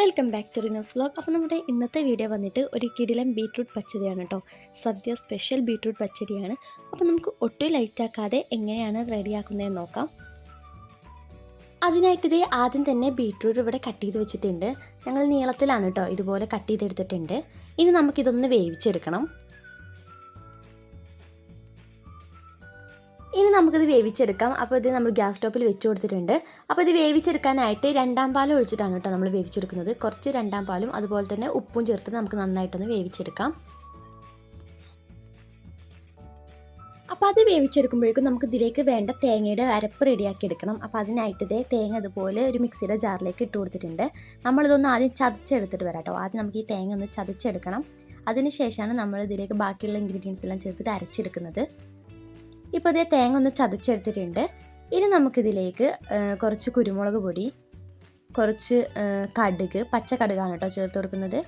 Welcome back to Rinos vlog അപ്പോൾ നമ്മുടെ ഇന്നത്തെ വീഡിയോ വന്നിട്ട് ഒരു കിടിലൻ ബീട്രൂട്ട് പച്ചടിയാണ് കേട്ടോ സദ്യ സ്പെഷ്യൽ ബീട്രൂട്ട് പച്ചടിയാണ്. അപ്പോൾ നമുക്ക് ഒട്ടും ലൈറ്റാക്കാതെ എങ്ങനെയാണ് റെഡിയാക്കുന്നതെന്ന് നോക്കാം. അതിനായിട്ട് ഇതേ ആദ്യം തന്നെ ബീട്രൂട്ട് ഇവിടെ കട്ട് ചെയ്ത് വെച്ചിട്ടുണ്ട്. ഞങ്ങൾ നീളത്തിലാണ് കേട്ടോ ഇതുപോലെ കട്ട് ചെയ്തെടുത്തിട്ടുണ്ട്. ഇനി നമുക്കിതൊന്ന് വേവിച്ചെടുക്കണം. ഇനി നമുക്കിത് വേവിച്ചെടുക്കാം. അപ്പോൾ ഇത് നമ്മൾ ഗ്യാസ് സ്റ്റോപ്പിൽ വെച്ച് കൊടുത്തിട്ടുണ്ട്. അപ്പോൾ ഇത് വേവിച്ചെടുക്കാനായിട്ട് രണ്ടാം പാലും ഒഴിച്ചിട്ടാണ് കേട്ടോ നമ്മൾ വേവിച്ചെടുക്കുന്നത്. കുറച്ച് രണ്ടാം പാലും അതുപോലെ തന്നെ ഉപ്പും ചേർത്ത് നമുക്ക് നന്നായിട്ടൊന്ന് വേവിച്ചെടുക്കാം. അപ്പോൾ അത് വേവിച്ചെടുക്കുമ്പോഴേക്കും നമുക്ക് ഇതിലേക്ക് വേണ്ട തേങ്ങയുടെ അരപ്പ് റെഡിയാക്കി എടുക്കണം. അപ്പോൾ അതിനായിട്ട് ഇതേ തേങ്ങ അതുപോലെ ഒരു മിക്സിയുടെ ജാറിലേക്ക് ഇട്ട് കൊടുത്തിട്ടുണ്ട്. നമ്മളിതൊന്ന് ആദ്യം ചതച്ചെടുത്തിട്ട് വരാം കേട്ടോ. ആദ്യം നമുക്ക് ഈ തേങ്ങ ഒന്ന് ചതച്ചെടുക്കണം. അതിന് ശേഷമാണ് നമ്മൾ ഇതിലേക്ക് ബാക്കിയുള്ള ഇൻഗ്രീഡിയൻസ് എല്ലാം ചേർത്തിട്ട് അരച്ചെടുക്കുന്നത്. ഇപ്പോൾ ഇതേ തേങ്ങ ഒന്ന് ചതച്ചെടുത്തിട്ടുണ്ട്. ഇനി നമുക്കിതിലേക്ക് കുറച്ച് കുരുമുളക് പൊടി കുറച്ച് കടുക് പച്ച കടുകാണ് കേട്ടോ ചേർത്ത് കൊടുക്കുന്നത്.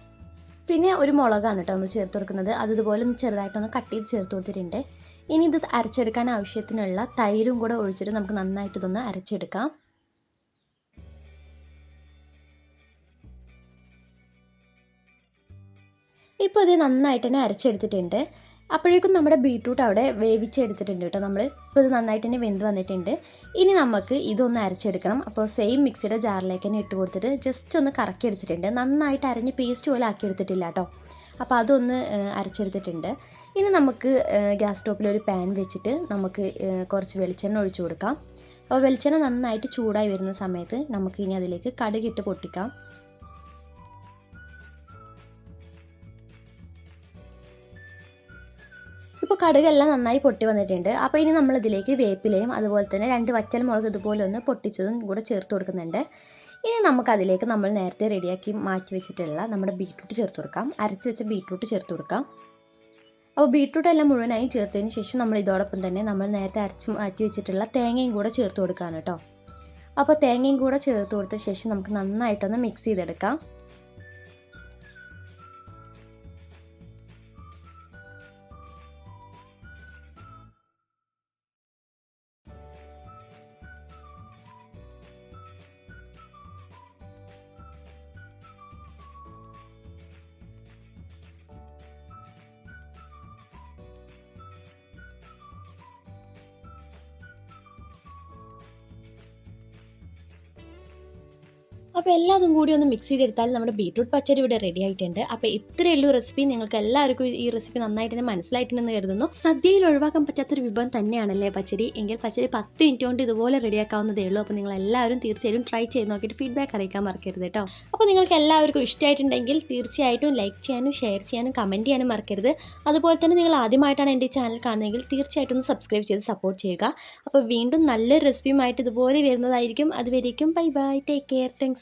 പിന്നെ ഒരു മുളകാണ് കേട്ടോ നമ്മൾ ചേർത്ത് കൊടുക്കുന്നത്. അത് ഇതുപോലെ ഒന്ന് ചെറുതായിട്ടൊന്ന് കട്ട് ചെയ്ത് ചേർത്ത് കൊടുത്തിട്ടുണ്ട്. ഇനി ഇത് അരച്ചെടുക്കാൻ ആവശ്യത്തിനുള്ള തൈരും കൂടെ ഒഴിച്ചിട്ട് നമുക്ക് നന്നായിട്ട് ഇതൊന്ന് അരച്ചെടുക്കാം. ഇപ്പോൾ ഇത് നന്നായിട്ട് തന്നെ അരച്ചെടുത്തിട്ടുണ്ട്. അപ്പോഴേക്കും നമ്മുടെ ബീട്രൂട്ട് അവിടെ വേവിച്ചെടുത്തിട്ടുണ്ട് കേട്ടോ നമ്മൾ ഇപ്പോൾ ഇത് നന്നായിട്ട് തന്നെ വെന്ത് വന്നിട്ടുണ്ട്. ഇനി നമുക്ക് ഇതൊന്ന് അരച്ചെടുക്കണം. അപ്പോൾ സെയിം മിക്സിയുടെ ജാറിലേക്ക് തന്നെ ഇട്ട് കൊടുത്തിട്ട് ജസ്റ്റ് ഒന്ന് കറക്കി എടുത്തിട്ടുണ്ട് നന്നായിട്ട് അരഞ്ഞ് പേസ്റ്റ് പോലെ ആക്കി എടുത്തിട്ടില്ല കേട്ടോ. അപ്പോൾ അതൊന്ന് അരച്ചെടുത്തിട്ടുണ്ട്. ഇനി നമുക്ക് ഗ്യാസ് സ്റ്റോപ്പിൽ ഒരു പാൻ വെച്ചിട്ട് നമുക്ക് കുറച്ച് വെളിച്ചെണ്ണ ഒഴിച്ചു കൊടുക്കാം. അപ്പോൾ വെളിച്ചെണ്ണ നന്നായിട്ട് ചൂടായി വരുന്ന സമയത്ത് നമുക്ക് ഇനി അതിലേക്ക് കടുകിട്ട് പൊട്ടിക്കാം. ഇപ്പോൾ കടുകെല്ലാം നന്നായി പൊട്ടി വന്നിട്ടുണ്ട്. അപ്പോൾ ഇനി നമ്മൾ ഇതിലേക്ക് വേപ്പിലയും അതുപോലെ തന്നെ രണ്ട് വറ്റൽ മുളക് ഇതുപോലെ ഒന്ന് പൊട്ടിച്ചതും കൂടെ ചേർത്ത് കൊടുക്കുന്നുണ്ട്. ഇനി നമുക്കതിലേക്ക് നമ്മൾ നേരത്തെ റെഡിയാക്കി മാറ്റി വെച്ചിട്ടുള്ള നമ്മുടെ ബീട്രൂട്ട് ചേർത്ത് കൊടുക്കാം. അരച്ച് വെച്ച ബീട്രൂട്ട് ചേർത്ത് കൊടുക്കാം. അപ്പോൾ ബീട്രൂട്ട് എല്ലാം മുഴുവനായി ചേർത്തതിന് ശേഷം നമ്മൾ ഇതോടൊപ്പം തന്നെ നമ്മൾ നേരത്തെ അരച്ച് മാറ്റി വെച്ചിട്ടുള്ള തേങ്ങയും കൂടെ ചേർത്ത് കൊടുക്കുകയാണ് കേട്ടോ. അപ്പോൾ തേങ്ങയും കൂടെ ചേർത്ത് കൊടുത്ത ശേഷം നമുക്ക് നന്നായിട്ടൊന്ന് മിക്സ് ചെയ്തെടുക്കാം. അപ്പോൾ എല്ലാതും കൂടി ഒന്ന് മിക്സ് ചെയ്തെടുത്താൽ നമ്മുടെ ബീട്രൂട്ട് പച്ചടി ഇവിടെ റെഡി ആയിട്ടുണ്ട്. അപ്പോൾ ഇത്രയേ ഉള്ളൂ റെസിപ്പി നിങ്ങൾക്ക് എല്ലാവർക്കും ഈ റെസിപ്പി നന്നായിട്ട് തന്നെ മനസ്സിലായിട്ടുണ്ടെന്ന് കരുതുന്നു. സദ്യയിൽ ഒഴിവാക്കാൻ പറ്റാത്തൊരു വിഭവം തന്നെയാണല്ലേ പച്ചടി. എങ്കിൽ പച്ചടി പത്ത് മിനിറ്റ് കൊണ്ട് ഇതുപോലെ റെഡിയാക്കാവുന്നതേ ഉള്ളൂ. അപ്പോൾ നിങ്ങൾ എല്ലാവരും തീർച്ചയായും ട്രൈ ചെയ്ത് നോക്കിയിട്ട് ഫീഡ്ബാക്ക് അറിയിക്കാൻ മറക്കരുത് കേട്ടോ അപ്പോൾ നിങ്ങൾക്ക് എല്ലാവർക്കും ഇഷ്ടമായിട്ടുണ്ടെങ്കിൽ തീർച്ചയായിട്ടും ലൈക്ക് ചെയ്യാനും ഷെയർ ചെയ്യാനും കമന്റ് ചെയ്യാനും മറക്കരുത്. അതുപോലെ തന്നെ നിങ്ങൾ ആദ്യമായിട്ടാണ് എന്റെ ചാനൽ കാണുന്നതെങ്കിൽ തീർച്ചയായിട്ടും ഒന്ന് സബ്സ്ക്രൈബ് ചെയ്ത് സപ്പോർട്ട് ചെയ്യുക. അപ്പോൾ വീണ്ടും നല്ലൊരു റെസിപ്പിയുമായിട്ട് ഇതുപോലെ വരുന്നതായിരിക്കും. അതുവരേക്കും bye bye take care thanks